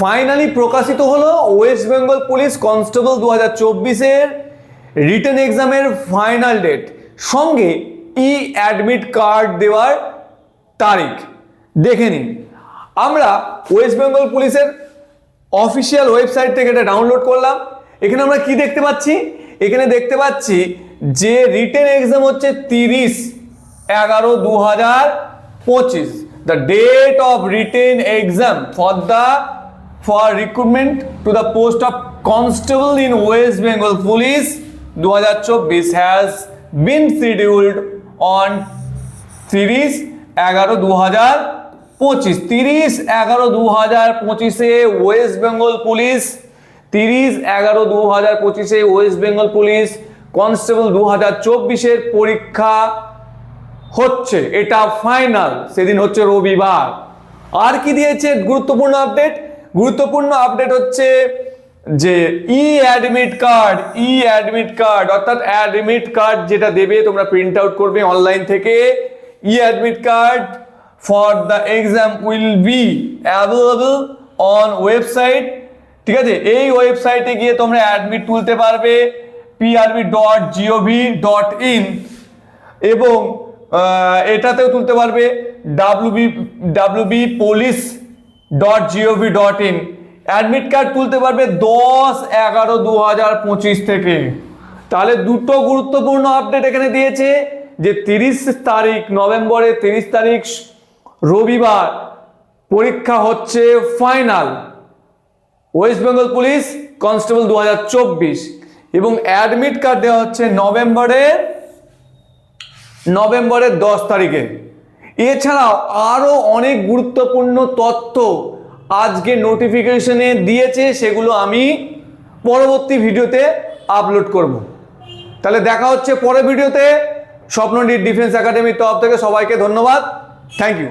Finally প্রকাশিত হলো West Bengal police constable দু হাজার চব্বিশের রিটেন এক্সামের ফাইনাল ডেট। সঙ্গে ই অ্যাডমিট কার্ড দেওয়ার তারিখ। দেখে নিন। আমরা ওয়েস্ট বেঙ্গল পুলিশের অফিসিয়াল ওয়েবসাইট থেকে এটা ডাউনলোড করলাম। এখানে আমরা কি দেখতে পাচ্ছি? এখানে দেখতে পাচ্ছি যে রিটেন এক্সাম হচ্ছে তিরিশ এগারো দু হাজার পঁচিশ। The date of written exam for the for recruitment to the post of constable in West Bengal police দু হাজার চব্বিশ হ্যাজ বিন শিডিউল্ড অন তিরিশ এগারো দু হাজার পঁচিশ। তিরিশ এগারো দু হাজার পঁচিশে ওয়েস্ট বেঙ্গল পুলিশ তিরিশ এগারো দু হাজার পঁচিশে ওয়েস্ট বেঙ্গল পুলিশ কনস্টেবল দু হাজার চব্বিশের পরীক্ষা হচ্ছে। এটা ফাইনাল সেদিন হচ্ছে রবিবার। আর কি দিয়েছে? গুরুত্বপূর্ণ আপডেট গুরুত্বপূর্ণ আপডেট হচ্ছে যে e admit card e admit card অর্থাৎ অ্যাডমিট কার্ড যেটা দেবে তোমরা প্রিন্ট আউট করবে অনলাইন থেকে। E admit card for the exam will be available on website ঠিক আছে? এই ওয়েবসাইটে গিয়ে তোমরা অ্যাডমিট তুলতে পারবে PRB dot gov dot in এবং এটাতেও তুলতে পারবে WB WB police dot gov dot in admit card তুলতে পারবে দশ এগারো দু হাজার পঁচিশ থেকে। তাহলে দুটো গুরুত্বপূর্ণ আপডেট এখানে দিয়েছে যে তিরিশ তারিখ নভেম্বরের তিরিশ তারিখ রবিবার পরীক্ষা হচ্ছে final West Bengal police constable দু হাজার চব্বিশ এবং অ্যাডমিট কার্ড দেওয়া হচ্ছে নভেম্বরের নভেম্বরের দশ তারিখে। এছাড়াও আরও অনেক গুরুত্বপূর্ণ তথ্য আজকে নোটিফিকেশনে দিয়েছে, সেগুলো আমি পরবর্তী ভিডিওতে আপলোড করব। তাহলে দেখা হচ্ছে পরের ভিডিওতে। স্বপ্নডির ডিফেন্স একাডেমির তরফ থেকে সবাইকে ধন্যবাদ। Thank you